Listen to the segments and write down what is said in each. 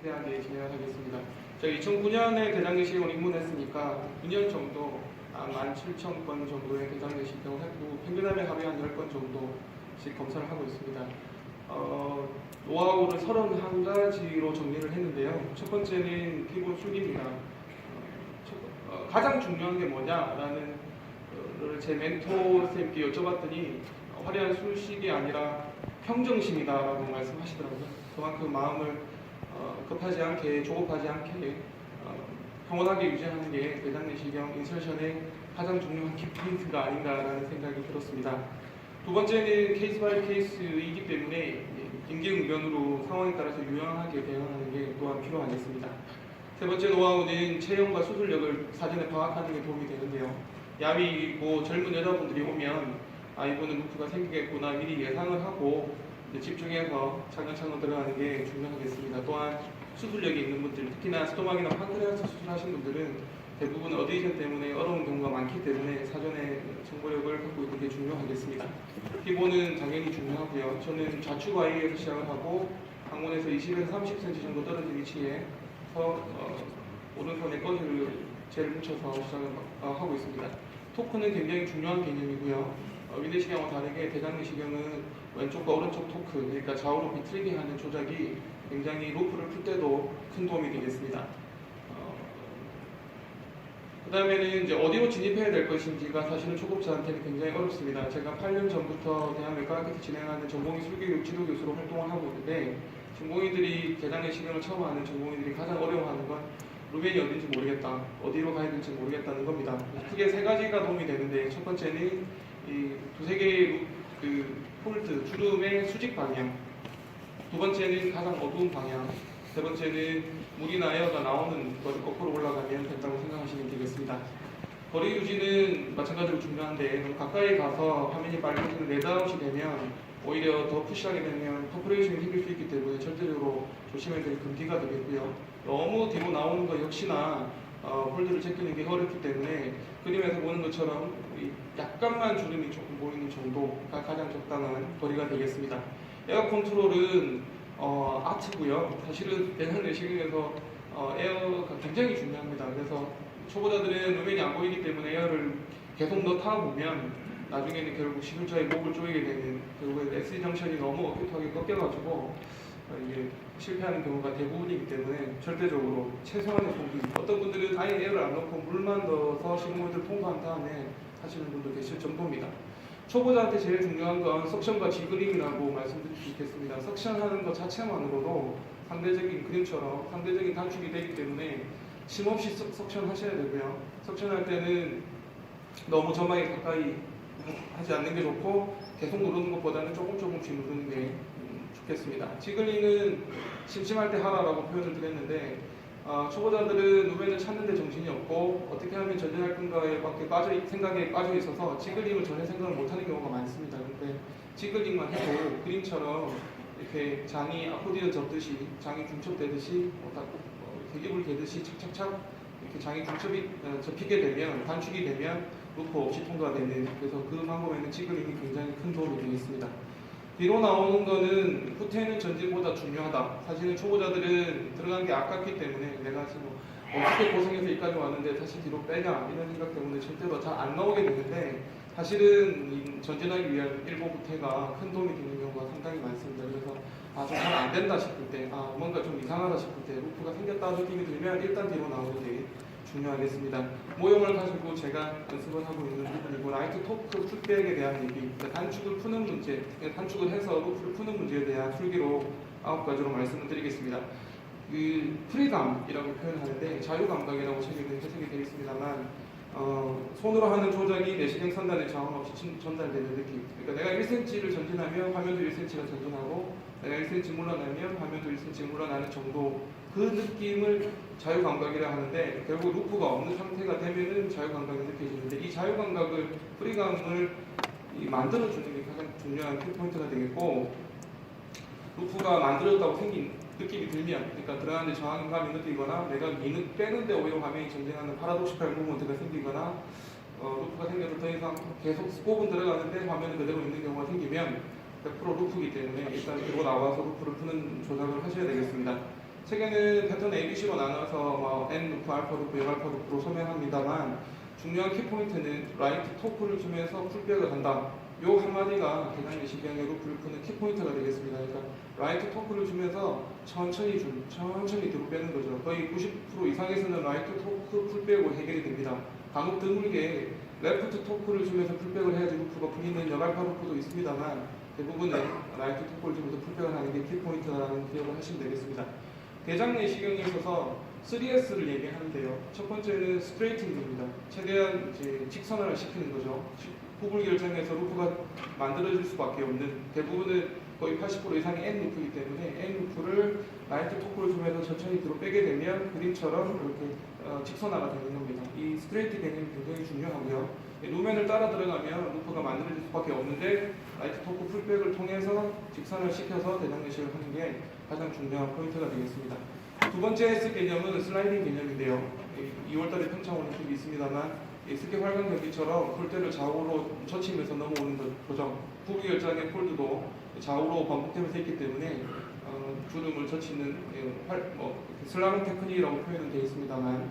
기대하게 진행하겠습니다. 저희 2009년에 대장 내시경을 입문했으니까 2년 정도 한 17,000건 정도의 대장 내시경을 했고 하루에 한 10건 정도씩 검사를 하고 있습니다. 어, 노하우를 31가지로 정리를 했는데요. 첫 번째는 피부 숙입니다. 어, 첫- 어, 가장 중요한 게 뭐냐라는 거를 제 멘토 쌤께 여쭤봤더니 어, 화려한 술식이 아니라 평정심이다라고 말씀하시더라고요. 그만큼 마음을 어, 급하지 않게 조급하지 않게 어, 평온하게 유지하는 게 대장 내시경 인설션의 가장 중요한 키포인트가 아닌가라는 생각이 들었습니다. 두 번째는 케이스 바이 케이스이기 때문에 임기응변으로 상황에 따라서 유연하게 대응하는 게 또한 필요하겠습니다. 세 번째 노하우는 체형과 수술력을 사전에 파악하는 게 도움이 되는데요. 야위고 젊은 여자분들이 오면 아 이분은 루프가 생기겠구나 미리 예상을 하고 집중해서 차근차근 들어가는 게 중요하겠습니다. 또한 수술력이 있는 분들, 특히나 스토막이나 판크레아스 수술하신 분들은 대부분 어디션 때문에 어려운 경우가 많기 때문에 사전에 정보력을 갖고 있는 게 중요하겠습니다. 피부는 당연히 중요하고요. 저는 좌측 Y에서 시작을 하고 항문에서 20에서 30cm 정도 떨어진 위치에 서 어, 오른손에 꺼지를 젤 묻혀서 시작을 어, 하고 있습니다. 토크는 굉장히 중요한 개념이고요. 어, 위내시경과 다르게 대장내시경은 왼쪽과 오른쪽 토크, 그러니까 좌우로 비틀게 하는 조작이 굉장히 로프를 풀 때도 큰 도움이 되겠습니다. 그 다음에는 이제 어디로 진입해야 될 것인지가 사실은 초급자한테는 굉장히 어렵습니다. 제가 8년 전부터 대한외과학에서 진행하는 전공의 술교육 지도 교수로 활동을 하고 있는데 전공의들이 대장내시경을 처음 하는 전공의들이 가장 어려워하는 건 루벤이 어딘지 모르겠다, 어디로 가야 될지 모르겠다는 겁니다. 크게 세 가지가 도움이 되는데 첫 번째는 이 두세 개의 루- 그 폴드 주름의 수직 방향, 두 번째는 가장 어두운 방향, 세 번째는 물이나 에어가 나오는 것을 거꾸로 올라가면 된다고 생각하시면 되겠습니다. 거리 유지는 마찬가지로 중요한데 너무 가까이 가서 화면이 빨개지는 레드아웃이 되면 오히려 더 푸시하게 되면 퍼프레이션이 생길 수 있기 때문에 절대적으로 조심해야 될 금기가 되겠고요. 너무 뒤로 나오는 것 역시나 어, 폴드를 제끼는 게 어렵기 때문에 그림에서 보는 것처럼 이 약간만 주름이 조금 보이는 정도가 가장 적당한 거리가 되겠습니다. 에어 컨트롤은 어, 아트고요. 사실은 대상 내시경에서 어, 에어가 굉장히 중요합니다. 그래서 초보자들은 루멘이 안 보이기 때문에 에어를 계속 넣어 타다 보면 나중에는 결국 시술자의 목을 조이게 되는 결국에 S 정션이 너무 어깨하게 꺾여가지고 어, 이게 실패하는 경우가 대부분이기 때문에 절대적으로 최소한의 공기 어떤 분들은 아예 에어를 안 넣고 물만 넣어서 시공물들 통과한 다음에 하시는 분도 계실 정도입니다. 초보자한테 제일 중요한 건 석션과 지그림이라고 말씀드릴 수 있겠습니다. 석션하는 것 자체만으로도 상대적인 그림처럼 상대적인 단축이 되기 때문에 심없이 석, 석션 하셔야 되고요. 석션할 때는 너무 점막에 가까이 하지 않는 게 좋고 계속 누르는 것보다는 조금 조금씩 누르는 게 음, 좋겠습니다. 지글링은 심심할 때 하라라고 표현을 드렸는데 어, 초보자들은 누벤을 찾는데 정신이 없고 어떻게 하면 전진할 건가에 밖에 빠져 있- 생각에 빠져 있어서 지글링을 전혀 생각을 못하는 경우가 많습니다. 근데 지글링만 해도 그림처럼 이렇게 장이 아코디언 접듯이 장이 중첩되듯이 어, 딱, 어, 대기불 개듯이 착착착 이렇게 장이 중첩이 어, 접히게 되면 단축이 되면 루프 없이 통과되는 그래서 그 방법에는 지글링이 굉장히 큰 도움이 되겠습니다. 뒤로 나오는 거는 후퇴는 전진보다 중요하다. 사실은 초보자들은 들어간 게 아깝기 때문에 내가 지금 어떻게 고생해서 여기까지 왔는데 다시 뒤로 빼냐 이런 생각 때문에 절대로 잘 안 나오게 되는데 사실은 이 전진하기 위한 일보 후퇴가 큰 도움이 되는 경우가 상당히 많습니다. 그래서 아, 좀 잘 안 된다 싶을 때, 아, 뭔가 좀 이상하다 싶을 때, 루프가 생겼다 느낌이 들면 일단 뒤로 나오는 게 중요하겠습니다. 모형을 가지고 제가 연습을 하고 있는 부분이고, 라이트 토크 풀백에 대한 얘기, 그러니까 단축을 푸는 문제, 그러니까 단축을 해서 루프를 푸는 문제에 대한 풀기로 아홉 가지로 말씀을 드리겠습니다. 그 프리감이라고 표현하는데 자유감각이라고 책에는 해석이 되어 있습니다만 어, 손으로 하는 조작이 내시경 선단에 저항 없이 친- 전달되는 느낌. 그러니까 내가 1cm를 전진하면 화면도 1cm가 전진하고 내가 1cm 물러나면 화면도 1cm 물러나는 정도 그 느낌을 자유감각이라 하는데 결국 루프가 없는 상태가 되면은 자유감각이 느껴지는데 이 자유감각을 프리감을 이 만들어주는 게 가장 중요한 키포인트가 되겠고 루프가 만들어졌다고 생긴 느낌이 들면 그러니까 들어가는데 저항감이 느끼거나 내가 미는 빼는데 오히려 화면이 전진하는 파라독시칼 무브먼트가 생기거나 어, 루프가 생겨서 더 이상 계속 스코브는 들어가는데 화면은 그대로 있는 경우가 생기면 100% 루프이기 때문에 일단 들고 나와서 루프를 푸는 조작을 하셔야 되겠습니다. 세 개는 패턴 ABC로 나눠서 뭐 N 루프, 알파 루프, 열 알파 루프로 설명합니다만 중요한 키포인트는 라이트 토크를 주면서 풀백을 한다. 요 한마디가 대장 내시경의 루프를 푸는 키포인트가 되겠습니다. 그러니까 라이트 토크를 주면서 천천히 줄, 천천히 뒤로 빼는 거죠. 거의 90% 이상에서는 라이트 토크 풀백으로 해결이 됩니다. 간혹 드물게 레프트 토크를 주면서 풀백을 해야지 루프가 풀리는 여갈파 루프도 있습니다만 대부분은 라이트 토크를 주면서 풀백을 하는 게 키포인트라는 기억을 하시면 되겠습니다. 대장 내시경에 있어서 3S를 얘기하는데요. 첫 번째는 스트레이팅입니다. 최대한 이제 직선화를 시키는 거죠. 후불 결정에서 루프가 만들어질 수밖에 없는 대부분은 거의 80% 이상이 N 루프이기 때문에 N 루프를 라이트 토크를 주면서 천천히 뒤로 빼게 되면 그림처럼 이렇게 어, 직선화가 되는 겁니다. 이 스트레이트 개념이 굉장히 중요하고요. 이 루멘을 따라 들어가면 루프 수밖에 없는데 라이트 토크 풀백을 통해서 직선을 시켜서 대장 내시를 하는 게 가장 중요한 포인트가 되겠습니다. 두 번째 S 개념은 슬라이딩 개념인데요. 2월달에 평창 올림픽이 있습니다만 이 스키 활강 경기처럼 폴대를 좌우로 젖히면서 넘어오는 것- 과정, 후기 열장의 폴드도 좌우로 반복되면서 있기 때문에 어, 주름을 젖히는 예, 활, 뭐, 슬라름 테크닉이라고 표현은 되어 있습니다만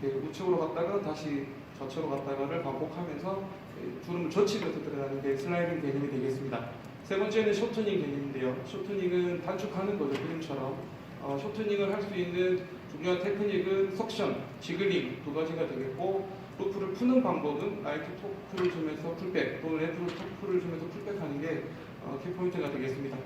이렇게 우측으로 갔다가 다시 좌측으로 갔다가를 반복하면서 예, 주름을 젖히면서 들어가는 게 슬라이딩 개념이 되겠습니다. 세 번째는 쇼트닝 개념인데요. 쇼트닝은 단축하는 거죠, 그림처럼. 어, 쇼트닝을 할 수 있는 중요한 테크닉은 석션, 지글링 두 가지가 되겠고 루프를 푸는 방법은 라이트 토크를 주면서 풀백 또는 레프트 토크를 주면서 풀백하는 게 어, 키포인트가 되겠습니다.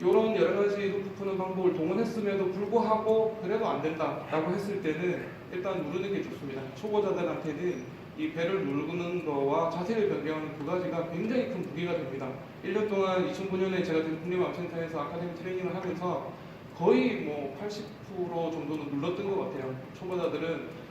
이런 여러 가지 루프 푸는 방법을 동원했음에도 불구하고 그래도 안 된다라고 했을 때는 일단 누르는 게 좋습니다. 초보자들한테는 이 배를 누르는 거와 자세를 변경하는 두 가지가 굉장히 큰 무기가 됩니다. 1년 동안 2009년에 제가 국립암센터에서 아카데미 트레이닝을 하면서 거의 뭐 80% 정도는 눌렀던 것 같아요. 초보자들은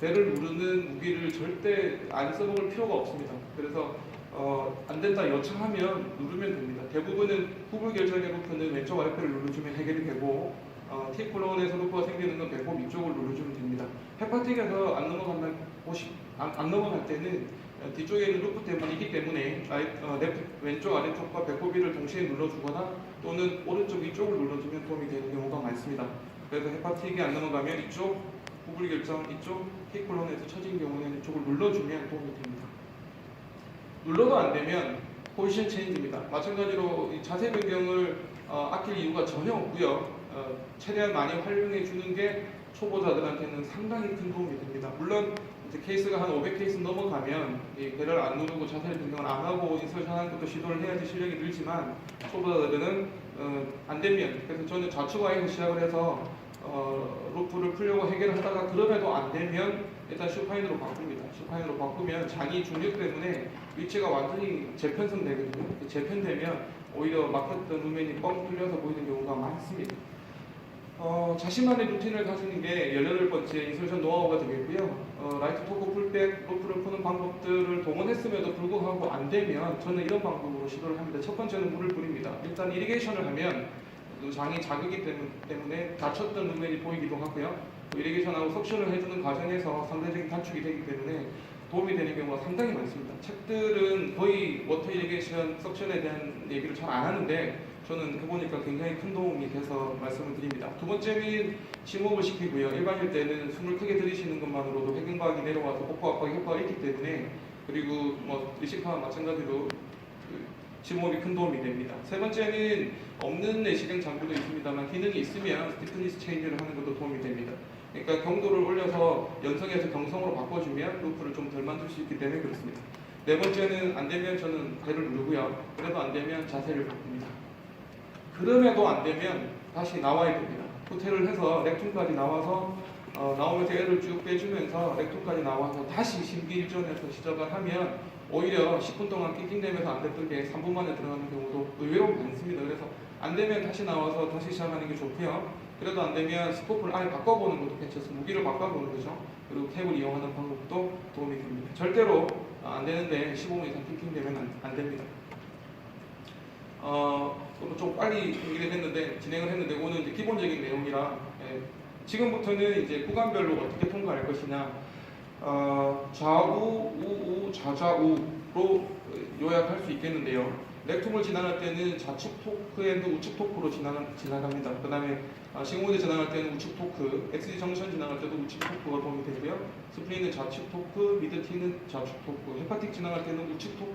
배를 누르는 무기를 절대 안 써먹을 필요가 없습니다. 그래서 어, 안 된다 요청하면 누르면 됩니다. 대부분은 후불 결정의 루프는 왼쪽 아랫배를 눌러주면 해결이 되고 어, 티콜론에서 루프가 생기는 건 배꼽 위쪽을 눌러주면 됩니다. 헤파틱에서 안 넘어가면 혹시 안, 안 넘어갈 때는 어, 뒤쪽에 있는 루프 때문에 라이, 어, 레프, 왼쪽 아래쪽과 배꼽 위를 동시에 눌러주거나 또는 오른쪽 위쪽을 눌러주면 도움이 되는 경우가 많습니다. 그래서 헤파틱이 안 넘어가면 이쪽 후불 결정 이쪽 티콜론에서 처진 경우에는 이쪽을 눌러주면 도움이 됩니다. 눌러도 안 되면 포지션 체인지입니다. 마찬가지로 이 자세 변경을 어, 아낄 이유가 전혀 없고요. 어, 최대한 많이 활용해 주는 게 초보자들한테는 상당히 큰 도움이 됩니다. 물론 이제 케이스가 한 500케이스 넘어가면 이 배를 안 누르고 자세 변경을 안 하고 인설션 하는 것도 시도를 해야지 실력이 늘지만 초보자들은 어, 안 되면 그래서 저는 좌측와에서 시작을 해서 어, 루프를 풀려고 해결을 하다가 그럼에도 안 되면 일단 슈파인으로 바꿉니다. 슈파인으로 바꾸면 장이 중력 때문에 위치가 완전히 재편성 되거든요. 재편되면 오히려 막혔던 루멘이 뻥 뚫려서 보이는 경우가 많습니다. 어, 자신만의 루틴을 가지는 게 18번째 인설션 노하우가 되겠고요. 어, 라이트 토크 풀백, 로프를 푸는 방법들을 동원했음에도 불구하고 안 되면 저는 이런 방법으로 시도를 합니다. 첫 번째는 물을 뿌립니다. 일단 이리게이션을 하면 그 장이 때문- 때문에 다쳤던 루멘이 보이기도 하고요. 또 이리게이션하고 석션을 해주는 과정에서 상대적인 단축이 되기 때문에 도움이 되는 경우가 상당히 많습니다. 책들은 거의 워터 이리게이션 석션에 대한 얘기를 잘 안 하는데 저는 해보니까 굉장히 큰 도움이 돼서 말씀을 드립니다. 두 번째는 심호흡을 시키고요. 일반일 때는 숨을 크게 들이쉬는 것만으로도 회경각이 내려와서 복부 압박에 효과가 있기 때문에 그리고 뭐 의식화와 마찬가지로 그 심호흡이 큰 도움이 됩니다. 세 번째는 없는 내시경 장구도 있습니다만 기능이 있으면 스티프니스 체인지를 하는 것도 도움이 됩니다. 그러니까 경도를 올려서 연성에서 경성으로 바꿔주면 루프를 좀 덜 만들 수 있기 때문에 그렇습니다. 네 번째는 안 되면 저는 배를 누르고요. 그래도 안 되면 자세를 바꿉니다. 그럼에도 안 되면 다시 나와야 됩니다. 호텔을 해서 렉툼까지 나와서 어, 나오면서 애를 쭉 빼주면서 렉툼까지 나와서 다시 심기일전에서 시작을 하면 오히려 10분 동안 낑낑대면서 안 됐던 게 3분 만에 들어가는 경우도 의외로 많습니다. 그래서 안 되면 다시 나와서 다시 시작하는 게 좋고요. 그래도 안 되면 스코프를 아예 바꿔보는 것도 괜찮습니다. 무기를 바꿔보는 거죠. 그리고 탭을 이용하는 방법도 도움이 됩니다. 절대로 아, 안 되는데 15분 이상 낑낑대면 안, 안 됩니다. 어, 좀 빨리 얘기를 했는데 진행을 했는데 오늘 이제 기본적인 내용이라 예, 지금부터는 이제 구간별로 어떻게 통과할 것이냐 어, 좌우, 우우, 좌좌우로 요약할 수 있겠는데요. 렉툼을 지나갈 때는 좌측 토크 앤드 우측 토크로 지나가, 지나갑니다. 그 다음에 아, 시공모드 지나갈 때는 우측 토크, XD 정션 지나갈 때도 우측 토크가 도움이 되고요. 스프링은 좌측 토크, 미드 T는 좌측 토크, 헤파틱 지나갈 때는 우측 토크.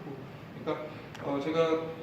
그러니까 어, 제가 어,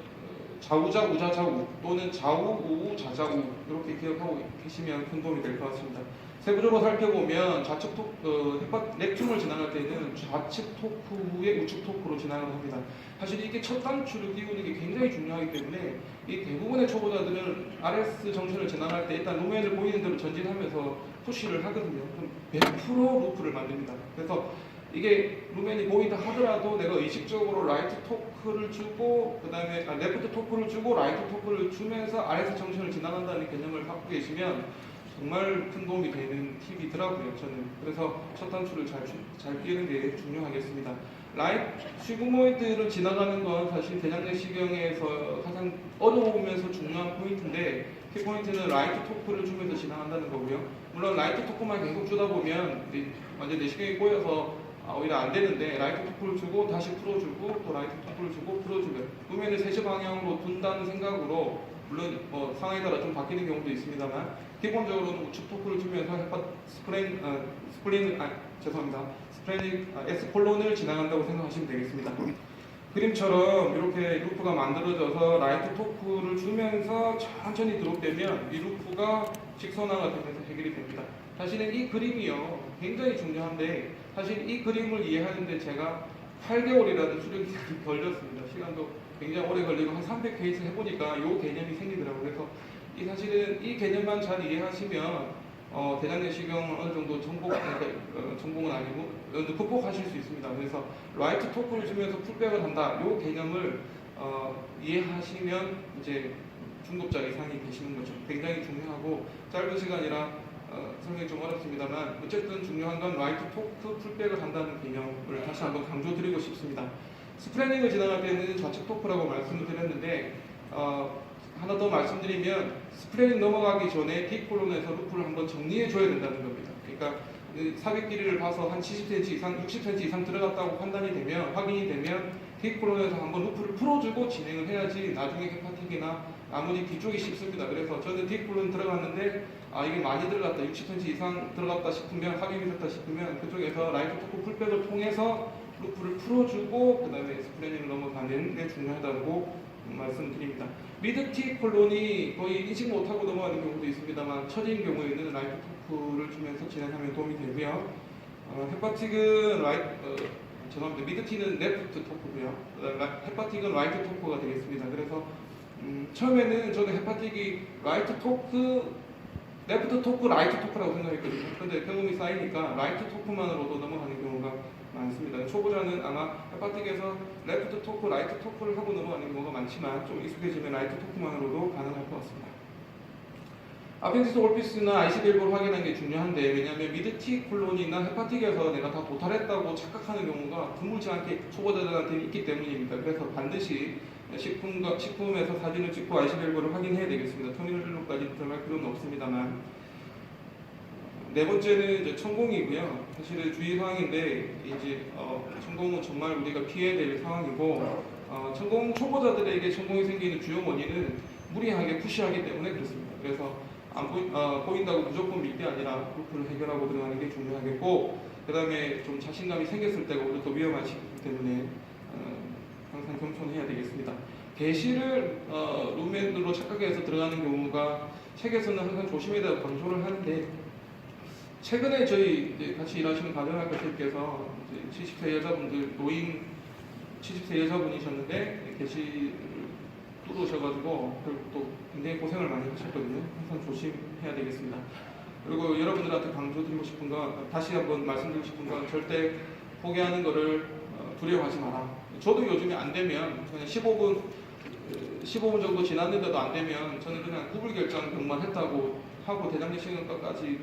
좌우자 우자 좌우 또는 좌우 우우 좌좌우 이렇게 기억하고 계시면 큰 도움이 될 것 같습니다. 세부적으로 살펴보면 좌측 토크, 어, 헤파, 렉툼을 지나갈 때는 좌측 토크 후에 우측 토크로 지나가야 합니다. 사실 이게 첫 단추를 띄우는 게 굉장히 중요하기 때문에 이 대부분의 초보자들은 RS 정신을 지나갈 때 일단 노면을 보이는 대로 전진하면서 푸시를 하거든요. 그럼 100% 루프를 만듭니다. 그래서 이게 루멘이 보인다 하더라도 내가 의식적으로 라이트 토크를 주고 그 다음에 아, 레프트 토크를 주고 라이트 토크를 주면서 RS 정신을 지나간다는 개념을 갖고 계시면 정말 큰 도움이 되는 팁이더라고요. 저는 그래서 첫 단추를 잘, 주- 잘 끼는 게 중요하겠습니다. 라이트 시그모이드를 지나가는 건 사실 대장내 시경에서 가장 어려우면서 중요한 포인트인데 키 포인트는 라이트 토크를 주면서 지나간다는 거고요. 물론 라이트 토크만 계속 주다 보면 내- 완전 내시경이 꼬여서 아, 오히려 안 되는데 라이트 토크를 주고 다시 풀어주고 또 라이트 토크를 주고 풀어주면 루멘을 세시 방향으로 둔다는 생각으로 물론 뭐 상황에 따라 좀 바뀌는 경우도 있습니다만 기본적으로는 우측 토크를 주면서 헤파 스프레인 아, 스프레인 아 죄송합니다 스프레인 아, S 콜론을 지나간다고 생각하시면 되겠습니다. 그림처럼 이렇게 루프가 만들어져서 라이트 토크를 주면서 천천히 드롭되면 이 루프가 직선화가 되면서 해결이 됩니다. 사실은 이 그림이요 굉장히 중요한데 사실 이 그림을 이해하는데 제가 8개월이라는 수련 기간이 걸렸습니다. 시간도 굉장히 오래 걸리고 한 300페이지 해보니까 이 개념이 생기더라고요. 그래서 이 사실은 이 개념만 잘 이해하시면 어, 대장내시경을 어느 정도 정복, 그러니까, 어, 정복은 아니고 극복하실 수 있습니다. 그래서 라이트 토크를 주면서 풀백을 한다. 이 개념을 어, 이해하시면 이제 중급자 이상이 되시는 거죠. 굉장히 중요하고 짧은 시간이라 어, 설명이 좀 어렵습니다만 어쨌든 중요한 건 라이트 토크 풀백을 한다는 개념을 다시 한번 강조드리고 싶습니다. 스프레닝을 지나갈 때는 좌측 토크라고 말씀을 드렸는데 어, 하나 더 말씀드리면 스프레닝 넘어가기 전에 뒷콜론에서 루프를 한번 정리해 줘야 된다는 겁니다. 그러니까 그 삽입 길이를 봐서 한 70cm 이상, 60cm 이상 들어갔다고 판단이 되면 확인이 되면 뒷콜론에서 한번 루프를 풀어주고 진행을 해야지 나중에 헤파틱이나 아무리 뒤쪽이 쉽습니다. 그래서 저는 뒷콜론 들어갔는데 아 이게 많이 들어갔다 60cm 이상 들어갔다 싶으면 확인이 됐다 싶으면 그쪽에서 라이트 토크 풀백을 통해서 루프를 풀어주고 그 다음에 스프레닝을 넘어가는 게 중요하다고 말씀드립니다. 미드티 콜론이 거의 인식 못하고 넘어가는 경우도 있습니다만 처진 경우에는 라이트 토크를 주면서 진행하면 도움이 되고요. 어, 헤파틱은 라이트 어, 죄송합니다. 미드티는 레프트 토크고요. 헤파틱은 라이트 토크가 되겠습니다. 그래서 음, 처음에는 저는 헤파틱이 라이트 토크 레프트 토크, 라이트 토크라고 생각했거든요. 근데 경험이 쌓이니까 라이트 토크만으로도 넘어가는 경우가 많습니다. 초보자는 아마 헤파틱에서 레프트 토크, 라이트 토크를 하고 넘어가는 경우가 많지만 좀 익숙해지면 라이트 토크만으로도 가능할 것 같습니다. 아펜디스 올피스나 IC밸브를 확인하는 게 중요한데 왜냐하면 미드 T 콜론이나 헤파틱에서 내가 다 도탈했다고 착각하는 경우가 드물지 않게 초보자들한테는 있기 때문입니다. 그래서 반드시 식품과 식품에서 사진을 찍고 IC밸브를 확인해야 되겠습니다. 터미널로까지 들어갈 필요는 없습니다만 네 번째는 이제 천공이고요. 사실은 주의 사항인데 이제 어, 천공은 정말 우리가 피해야 될 상황이고 어, 천공 초보자들에게 천공이 생기는 주요 원인은 무리하게 푸시하기 때문에 그렇습니다. 그래서 안 보이, 어, 보인다고 무조건 밀게 아니라 루프를 해결하고 들어가는 게 중요하겠고 그 다음에 좀 자신감이 생겼을 때가 오히려 더 위험한 시기이기 때문에 어, 항상 겸손해야 되겠습니다. 게시를 어, 루멘으로 착각해서 들어가는 경우가 책에서는 항상 조심해야 된다고 강조를 하는데 최근에 저희 같이 일하시는 가정학교님께서 70세 여자분들 노인 70세 여자분이셨는데 게시 결국 또 굉장히 고생을 많이 하셨거든요. 항상 조심해야 되겠습니다. 그리고 여러분들한테 강조드리고 싶은 건 다시 한번 말씀드리고 싶은 건 절대 포기하는 거를 어, 두려워하지 마라. 저도 요즘에 안 되면 그냥 15분 15분 정도 지났는데도 안 되면 저는 그냥 구불 결정만 했다고 하고 대장내 시간까지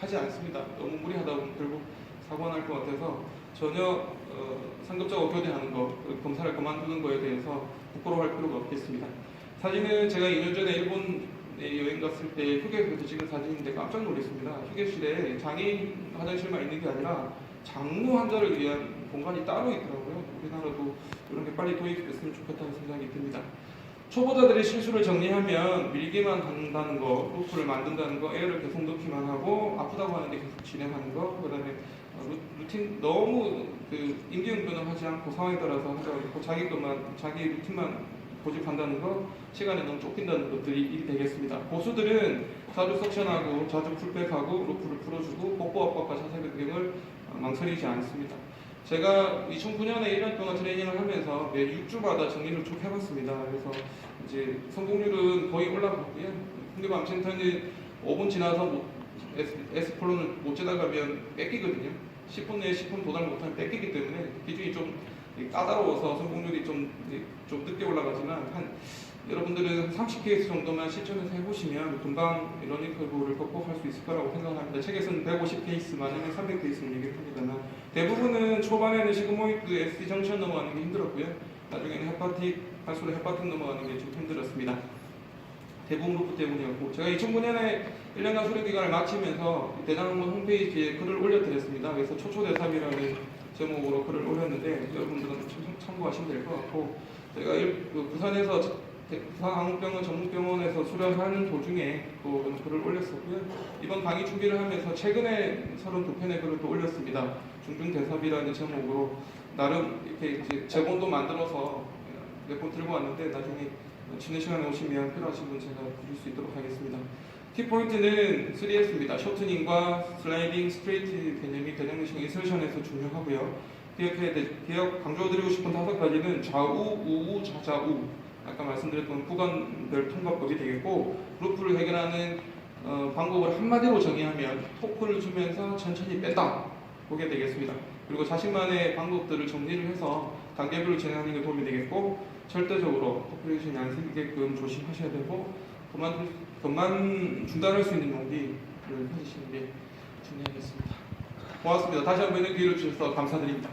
하지 않습니다. 너무 무리하다 보면 결국 사고 날 것 같아서 전혀 어, 상급자고 교대하는 거, 검사를 그만두는 거에 대해서 부끄러워할 필요가 없겠습니다. 사진은 제가 2년 전에 일본에 여행 갔을 때 휴게소에서 찍은 사진인데 깜짝 놀랐습니다. 휴게실에 장애인 화장실만 있는 게 아니라 장로 환자를 위한 공간이 따로 있더라고요. 우리나라도 이런 게 빨리 도입됐으면 좋겠다는 생각이 듭니다. 초보자들이 실수를 정리하면 밀기만 한다는 거, 루프를 만든다는 거, 에어를 계속 넣기만 하고 아프다고 하는데 계속 진행하는 거, 그다음에 어, 루- 루틴 너무 그 임기응변을 하지 않고 상황에 따라서 하지 않고 자기 것만 자기 루틴만 고집한다는 거, 시간에 너무 쫓긴다는 것들이 되겠습니다. 고수들은 자주 석션하고 자주 풀백하고 루프를 풀어주고 복부 압박과 자세 변경을 어, 망설이지 않습니다. 제가 2009년에 1년 동안 트레이닝을 하면서 매 6주마다 정리를 쭉 해봤습니다. 그래서 이제 성공률은 거의 올라갔고요. 근데밤 센터는 5분 지나서 못, S폴론을 못 지나가면 뺏기거든요. 10분 내에 10분 도달 못하면 뺏기기 때문에 기준이 좀 까다로워서 성공률이 좀, 좀 늦게 올라가지만 한 여러분들은 30케이스 정도만 실전에서 해보시면 금방 러닝 커브를 극복할 수 있을 거라고 생각합니다. 책에서는 150케이스만 하면 300케이스를 얘기를 합니다만 대부분은 초반에는 시그모이드 SC 정션 넘어가는 게 힘들었고요. 나중에는 헤파틱, 할수록 헤파틱 넘어가는 게 좀 힘들었습니다. 대부분 루프 때문이었고 제가 2009년에 1년간 수련 기간을 마치면서 대장학원 홈페이지에 글을 올려드렸습니다. 그래서 초초대삽이라는 제목으로 글을 올렸는데 여러분들은 참- 참고하시면 될 것 같고 제가 일- 그 부산에서 부산항공병원 전문병원에서 수련하는 도중에 또 글을 올렸었고요. 이번 강의 준비를 하면서 최근에 32편의 글을 또 올렸습니다. 중중대삽이라는 제목으로 나름 이렇게 이제 제본도 만들어서 몇 번 들고 왔는데 나중에 쉬는 시간에 오시면 필요하신 분 제가 드릴 수 있도록 하겠습니다. 키포인트는 3S입니다. 쇼트닝과 슬라이딩, 스트레이트 개념이 대장내식 인설션에서 중요하고요. 기억해야 돼, 기억 강조드리고 싶은 다섯 가지는 좌우, 우우, 좌좌우. 아까 말씀드렸던 구간별 통과법이 되겠고 루프를 해결하는 어, 방법을 한마디로 정의하면 토크를 주면서 천천히 뺀다. 그게 되겠습니다. 그리고 자신만의 방법들을 정리를 해서 단계별로 진행하는 게 도움이 되겠고 절대적으로 포퓰레이션이 안 생기게끔 조심하셔야 되고 그만 그만 중단할 수 있는 용기를 가지시는 게 중요하겠습니다. 고맙습니다. 다시 한번 기회를 주셔서 감사드립니다.